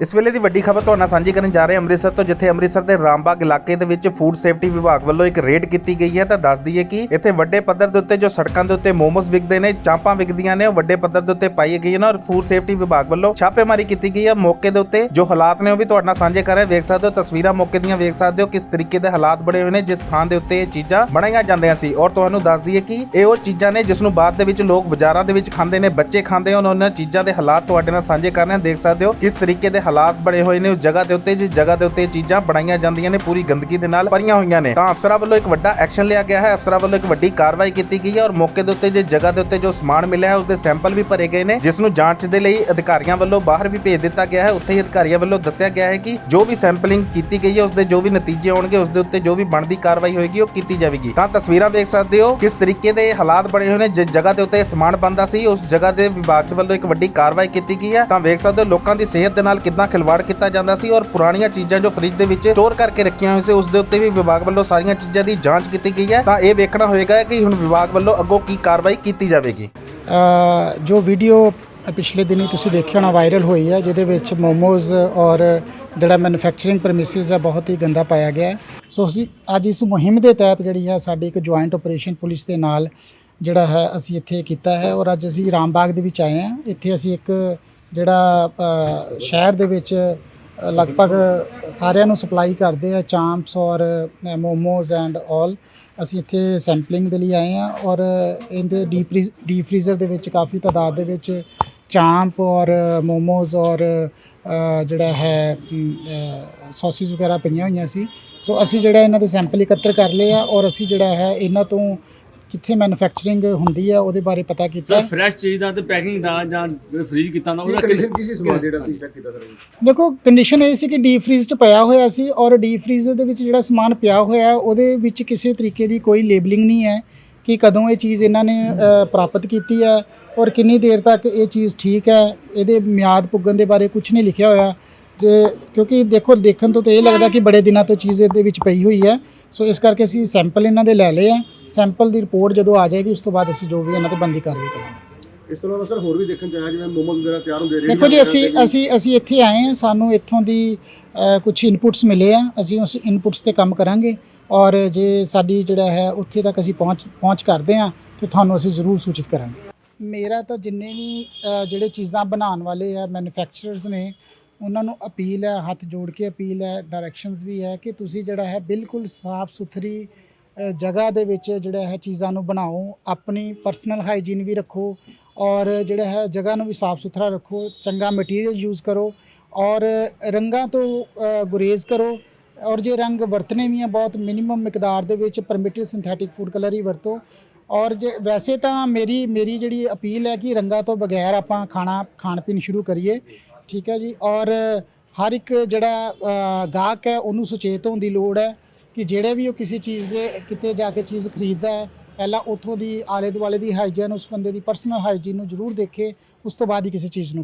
ਇਸ ਵੇਲੇ ਦੀ ਵੱਡੀ ਖਬਰ ਤੁਹਾਡੇ ਨਾਲ ਸਾਂਝੀ ਕਰਨ ਜਾ ਰਹੇ ਅੰਮ੍ਰਿਤਸਰ ਤੋਂ, ਜਿੱਥੇ ਅੰਮ੍ਰਿਤਸਰ ਦੇ ਰਾਮਬਾਗ ਇਲਾਕੇ ਦੇ ਵਿੱਚ ਫੂਡ ਸੇਫਟੀ ਵਿਭਾਗ ਵੱਲੋਂ ਇੱਕ ਰੇਡ ਕੀਤੀ ਗਈ ਹੈ। ਤਾਂ ਦੱਸ ਦਈਏ ਕਿ ਇੱਥੇ ਵੱਡੇ ਪੱਧਰ ਦੇ ਉੱਤੇ ਜੋ ਸੜਕਾਂ ਦੇ ਉੱਤੇ ਮੋਮੋਸ ਵਿਕਦੇ ਨੇ, ਚਾਂਪਾਂ ਵਿਕਦੀਆਂ ਨੇ, ਉਹ ਵੱਡੇ ਪੱਧਰ ਦੇ ਉੱਤੇ ਪਾਈ ਗਈ ਨੇ ਔਰ ਫੂਡ ਸੇਫਟੀ ਵਿਭਾਗ ਵੱਲੋਂ ਛਾਪੇਮਾਰੀ ਕੀਤੀ ਗਈ ਹੈ। ਮੌਕੇ ਦੇ ਉੱਤੇ ਜੋ ਹਾਲਾਤ ਨੇ ਉਹ ਵੀ ਤੁਹਾਡੇ ਨਾਲ ਸਾਂਝੇ ਕਰ ਰਹੇ ਹਾਂ। ਵੇਖ ਸਕਦੇ ਹੋ, ਤਸਵੀਰਾਂ ਮੌਕੇ ਦੀਆਂ ਵੇਖ ਸਕਦੇ ਹੋ ਕਿਸ ਤਰੀਕੇ ਦੇ ਹਾਲਾਤ ਬਣੇ ਹੋਏ ਨੇ, ਜਿਸ ਥਾਂ ਦੇ ਉੱਤੇ ਇਹ ਚੀਜ਼ਾਂ ਬਣਾਈਆਂ ਜਾਂਦੀਆਂ ਸੀ। ਔਰ ਤੁਹਾਨੂੰ ਦੱਸ ਦਈਏ ਕਿ ਇਹ ਉਹ ਚੀਜ਼ਾਂ ਨੇ ਜਿਸ ਨੂੰ ਬਾਅਦ ਦੇ ਵਿੱਚ ਲੋਕ ਬਾਜ਼ਾਰਾਂ ਦੇ ਵਿੱਚ ਖਾਂਦੇ ਨੇ, ਬੱਚੇ ਖਾਂਦੇ ਉਹਨਾਂ ਚੀਜ਼ਾਂ ਦੇ ਹਾਲਾਤ ਤੁਹਾਡੇ ਨਾਲ ਸਾਂਝੇ ਕਰ ਰਹੇ ਦੇਖ ਸਕਦੇ ਹੋ ਕਿਸ ਤਰੀਕੇ ਦੇ ਹਾਲਾਤ ਬਣੇ ਹੋਏ ਨੇ। ਉਸ ਜਗ੍ਹਾ ਦੇ ਉੱਤੇ, ਜਿਸ ਜਗ੍ਹਾ ਦੇ ਉੱਤੇ ਚੀਜ਼ਾਂ ਬਣਾਈਆਂ ਜਾਂਦੀਆਂ ਨੇ, ਪੂਰੀ ਗੰਦਗੀ ਦੇ ਨਾਲ ਭਰੀਆਂ ਹੋਈਆਂ ਨੇ। ਤਾਂ ਅਫਸਰਾਂ ਵੱਲੋਂ ਇੱਕ ਵੱਡਾ ਐਕਸ਼ਨ ਲਿਆ ਗਿਆ ਹੈ। ਅਫਸਰਾਂ ਵੱਲੋਂ ਇੱਕ ਵੱਡੀ ਕਾਰਵਾਈ ਕੀਤੀ ਗਈ ਹੈ ਔਰ ਮੌਕੇ ਦੇ ਉੱਤੇ, ਜਿਸ ਜਗ੍ਹਾ ਦੇ ਉੱਤੇ ਜੋ ਸਮਾਨ ਮਿਲਿਆ ਹੈ ਉਸ ਦੇ ਸੈਂਪਲ ਵੀ ਭਰੇ ਗਏ ਨੇ, ਜਿਸ ਨੂੰ ਜਾਂਚ ਦੇ ਲਈ ਅਧਿਕਾਰੀਆਂ ਵੱਲੋਂ ਬਾਹਰ ਵੀ ਭੇਜ ਦਿੱਤਾ ਗਿਆ ਹੈ। ਉੱਥੇ ਹੀ ਅਧਿਕਾਰੀਆਂ ਵੱਲੋਂ ਦੱਸਿਆ ਗਿਆ ਹੈ ਕਿ ਜੋ ਵੀ ਸੈਂਪਲਿੰਗ ਕੀਤੀ ਗਈ ਹੈ ਉਸ ਦੇ ਜੋ ਵੀ ਨਤੀਜੇ ਆਉਣਗੇ ਉਸ ਦੇ ਉੱਤੇ ਜੋ ਵੀ ਬਣਦੀ ਕਾਰਵਾਈ ਹੋਏਗੀ, ਉਹ ਕੀਤੀ ਜਾਵੇਗੀ। ਤਾਂ ਤਸਵੀਰਾਂ ਵੇਖ ਸਕਦੇ ਹੋ ਕਿਸ ਤਰੀਕੇ ਦੇ ਹਾਲਾਤ ਬਣੇ ਹੋਏ ਨੇ। ਜਿਸ ਜਗ੍ਹਾ ਦੇ ਉੱਤੇ ਸਮਾਨ ਬੰਦਾ ਸੀ, ਉਸ ਜਗ੍ਹਾ ਦੇ ਵਿਭਾਗ ਦੇ ਵੱਲੋਂ ਇੱਕ ਵੱਡੀ ਕਾਰਵਾਈ ਕੀਤੀ ਗਈ ਹੈ। ਤਾਂ ਵੇਖ ਸਕਦੇ ਹੋ ਲੋਕਾਂ ਦੀ ਸਿਹਤ ਦੇ ਨਾਲ ਕਿੰਨਾ ਖਿਲਵਾੜ ਕੀਤਾ ਜਾਂਦਾ ਸੀ ਔਰ ਪੁਰਾਣੀਆਂ ਚੀਜ਼ਾਂ ਜੋ ਫ੍ਰਿਜ ਦੇ ਵਿੱਚ ਸਟੋਰ ਕਰਕੇ ਰੱਖੀਆਂ ਹੋਈਆਂ ਸੀ, ਉਸ ਦੇ ਉੱਤੇ ਵੀ ਵਿਭਾਗ ਵੱਲੋਂ ਸਾਰੀਆਂ ਚੀਜ਼ਾਂ ਦੀ ਜਾਂਚ ਕੀਤੀ ਗਈ ਹੈ। ਤਾਂ ਇਹ ਵੇਖਣਾ ਹੋਏਗਾ ਕਿ ਹੁਣ ਵਿਭਾਗ ਵੱਲੋਂ ਅੱਗੋਂ ਕੀ ਕਾਰਵਾਈ ਕੀਤੀ ਜਾਵੇਗੀ। ਜੋ ਵੀਡੀਓ ਪਿਛਲੇ ਦਿਨੀ ਤੁਸੀਂ ਦੇਖਿਆ ਹੋਣਾ ਵਾਇਰਲ ਹੋਈ ਹੈ, ਜਿਹਦੇ ਵਿੱਚ ਮੋਮੋਜ਼ ਔਰ ਜਿਹੜਾ ਮੈਨੂਫੈਕਚਰਿੰਗ ਪ੍ਰੈਮਿਸਿਸ ਹੈ, ਬਹੁਤ ਹੀ ਗੰਦਾ ਪਾਇਆ ਗਿਆ ਹੈ। ਸੋ ਅਸੀਂ ਅੱਜ ਇਸ ਮੁਹਿੰਮ ਦੇ ਤਹਿਤ ਜਿਹੜੀ ਹੈ, ਸਾਡੀ ਇੱਕ ਜੁਆਇੰਟ ਆਪਰੇਸ਼ਨ ਪੁਲਿਸ ਦੇ ਨਾਲ ਜਿਹੜਾ ਹੈ, ਅਸੀਂ ਇੱਥੇ ਕੀਤਾ ਹੈ ਔਰ ਅੱਜ ਅਸੀਂ ਰਾਮਬਾਗ ਦੇ ਵਿੱਚ ਆਏ ਹਾਂ। ਇੱਥੇ ਅਸੀਂ ਇੱਕ ਜਿਹੜਾ ਸ਼ਹਿਰ ਦੇ ਵਿੱਚ ਲਗਭਗ ਸਾਰਿਆਂ ਨੂੰ ਸਪਲਾਈ ਕਰਦੇ ਆ ਚਾਂਪਸ ਔਰ ਮੋਮੋਜ਼ ਐਂਡ ਆਲ ਅਸੀਂ ਇੱਥੇ ਸੈਂਪਲਿੰਗ ਦੇ ਲਈ ਆਏ ਆ ਔਰ ਇਹਦੇ ਡੀਪ ਡੀਪ ਫ੍ਰੀਜ਼ਰ ਦੇ ਵਿੱਚ ਕਾਫੀ ਤਾਦਾਦ ਦੇ ਵਿੱਚ ਚਾਂਪ ਔਰ ਮੋਮੋਜ਼ ਔਰ ਜਿਹੜਾ ਹੈ ਸੌਸਿਸ ਵਗੈਰਾ ਪਈਆਂ ਹੋਈਆਂ ਸੀ। ਸੋ ਅਸੀਂ ਜਿਹੜਾ ਇਹਨਾਂ ਦੇ ਸੈਂਪਲ ਇਕੱਤਰ ਕਰ ਲਏ ਆ ਔਰ ਅਸੀਂ ਜਿਹੜਾ ਹੈ ਇਹਨਾਂ ਤੋਂ ਕਿੱਥੇ ਮੈਨੂਫੈਕਚਰਿੰਗ ਹੁੰਦੀ ਆ ਉਹਦੇ ਬਾਰੇ ਪਤਾ ਕੀਤਾ? ਸਰ ਫਰੈਸ਼ ਚੀਜ਼ ਦਾ ਤੇ ਪੈਕਿੰਗ ਦਾ ਜਾਂ ਫ੍ਰੀਜ਼ ਕੀਤਾ ਦਾ ਉਹਦਾ ਕੰਡੀਸ਼ਨ ਕੀ ਸੀ ਸਮਾਨ ਜਿਹੜਾ ਤੁਸੀਂ ਚੈੱਕ ਕੀਤਾ ਸਰ? ਦੇਖੋ ਕੰਡੀਸ਼ਨ ਇਹ ਸੀ ਕਿ ਡੀਪ ਫ੍ਰੀਜ਼ 'ਚ ਪਿਆ ਹੋਇਆ ਸੀ ਔਰ ਡੀਪ ਫ੍ਰੀਜ਼ਰ ਦੇ ਵਿੱਚ ਜਿਹੜਾ ਸਮਾਨ ਪਿਆ ਹੋਇਆ ਹੈ, ਉਹਦੇ ਵਿੱਚ ਕਿਸੇ ਤਰੀਕੇ ਦੀ ਕੋਈ ਲੇਬਲਿੰਗ ਨਹੀਂ ਹੈ ਕਿ ਕਦੋਂ ਇਹ ਚੀਜ਼ ਇਹਨਾਂ ਨੇ ਅ, ਪ੍ਰਾਪਤ ਕੀਤੀ ਹੈ ਔਰ ਕਿੰਨੀ ਦੇਰ ਤੱਕ ਇਹ ਚੀਜ਼ ਠੀਕ ਹੈ। ਇਹਦੇ ਮਿਆਦ ਪੁੱਗਣ ਦੇ ਬਾਰੇ ਕੁਝ ਨਹੀਂ ਲਿਖਿਆ ਹੋਇਆ। ਜੇ ਕਿਉਂਕਿ ਦੇਖੋ ਦੇਖਣ ਤੋਂ ਤਾਂ ਇਹ ਲੱਗਦਾ ਕਿ ਬੜੇ ਦਿਨਾਂ ਤੋਂ ਚੀਜ਼ ਇਹਦੇ ਵਿੱਚ ਪਈ ਹੋਈ ਹੈ। ਸੋ ਇਸ ਕਰਕੇ ਅਸੀਂ ਸੈਂਪਲ ਇਹਨਾਂ ਦੇ ਲੈ ਲਏ ਆ। ਸੈਂਪਲ ਦੀ ਰਿਪੋਰਟ ਜਦੋਂ ਆ ਜਾਏਗੀ ਉਸ ਤੋਂ ਬਾਅਦ ਅਸੀਂ ਜੋ ਵੀ ਇਹਨਾਂ ਤੇ ਬੰਦੀ ਕਾਰਵਾਈ ਕਰਾਂਗੇ। ਇਸ ਤੋਂ ਇਲਾਵਾ ਸਰ ਹੋਰ ਵੀ ਦੇਖਣ ਚ ਆਇਆ ਜਿਵੇਂ ਮੋਮੋਜ਼ ਵਗੈਰਾ ਤਿਆਰ ਹੁੰਦੇ ਰਹੇ ਦੇਖੋ ਜੀ ਅਸੀਂ ਅਸੀਂ ਅਸੀਂ ਇੱਥੇ ਆਏ ਹਾਂ ਸਾਨੂੰ ਇੱਥੋਂ ਦੀ ਕੁਝ ਇਨਪੁਟਸ ਮਿਲੇ ਆ ਅਸੀਂ ਉਸ ਇਨਪੁਟਸ ਤੇ ਕੰਮ ਕਰਾਂਗੇ। ਔਰ ਜੇ ਸਾਡੀ ਜਿਹੜਾ ਹੈ ਉੱਥੇ ਤੱਕ ਅਸੀਂ ਪਹੁੰਚ ਪਹੁੰਚ ਕਰਦੇ ਹਾਂ ਤੇ ਤੁਹਾਨੂੰ ਅਸੀਂ ਜ਼ਰੂਰ ਸੂਚਿਤ ਕਰਾਂਗੇ। ਮੇਰਾ ਤਾਂ ਜਿੰਨੇ ਵੀ ਜਿਹੜੇ ਚੀਜ਼ਾਂ ਬਣਾਉਣ ਵਾਲੇ ਆ ਮੈਨੂਫੈਕਚਰਰਸ ਨੇ ਉਹਨਾਂ ਨੂੰ ਅਪੀਲ ਹੈ ਹੱਥ ਜੋੜ ਕੇ ਅਪੀਲ ਹੈ ਡਾਇਰੈਕਸ਼ਨਸ ਵੀ ਹੈ ਕਿ ਤੁਸੀਂ ਜਿਹੜਾ ਹੈ ਬਿਲਕੁਲ ਸਾਫ਼ ਸੁਥਰੀ ਜਗ੍ਹਾ ਦੇ ਵਿੱਚ ਜਿਹੜਾ ਹੈ ਚੀਜ਼ਾਂ ਨੂੰ ਬਣਾਓ, ਆਪਣੀ ਪਰਸਨਲ ਹਾਈਜੀਨ ਵੀ ਰੱਖੋ ਔਰ ਜਿਹੜਾ ਹੈ ਜਗ੍ਹਾ ਨੂੰ ਵੀ ਸਾਫ਼ ਸੁਥਰਾ ਰੱਖੋ, ਚੰਗਾ ਮਟੀਰੀਅਲ ਯੂਜ਼ ਕਰੋ ਔਰ ਰੰਗਾਂ ਤੋਂ ਗੁਰੇਜ਼ ਕਰੋ ਔਰ ਜੇ ਰੰਗ ਵਰਤਨੇ ਵੀ ਆ ਬਹੁਤ ਮਿਨੀਮਮ ਮਿਕਦਾਰ ਦੇ ਵਿੱਚ ਪਰਮਿਟਿਡ ਸਿੰਥੈਟਿਕ ਫੂਡ ਕਲਰ ਹੀ ਵਰਤੋ ਔਰ ਜੇ, ਵੈਸੇ ਤਾਂ ਮੇਰੀ ਮੇਰੀ ਜਿਹੜੀ ਅਪੀਲ ਹੈ ਕਿ ਰੰਗਾਂ ਤੋਂ ਬਗੈਰ ਆਪਾਂ ਖਾਣਾ, ਖਾਣ ਪੀਣ ਸ਼ੁਰੂ ਕਰੀਏ, ਠੀਕ ਹੈ ਜੀ ਔਰ ਹਰ ਇੱਕ ਜਿਹੜਾ ਗਾਹਕ ਹੈ ਉਹਨੂੰ ਸੁਚੇਤ ਹੋਣ ਦੀ ਲੋੜ ਹੈ ਕਿ ਜਿਹੜੇ ਵੀ ਉਹ ਕਿਸੇ ਚੀਜ਼ ਦੇ ਕਿਤੇ ਜਾ ਕੇ ਚੀਜ਼ ਖਰੀਦਦਾ ਹੈ, ਪਹਿਲਾਂ ਉੱਥੋਂ ਦੀ ਆਲੇ ਦੁਆਲੇ ਦੀ ਹਾਈਜੀਨ ਉਸ ਬੰਦੇ ਦੀ ਪਰਸਨਲ ਹਾਈਜੀਨ ਨੂੰ ਜ਼ਰੂਰ ਦੇਖੇ, ਉਸ ਤੋਂ ਬਾਅਦ ਹੀ ਕਿਸੇ ਚੀਜ਼ ਨੂੰ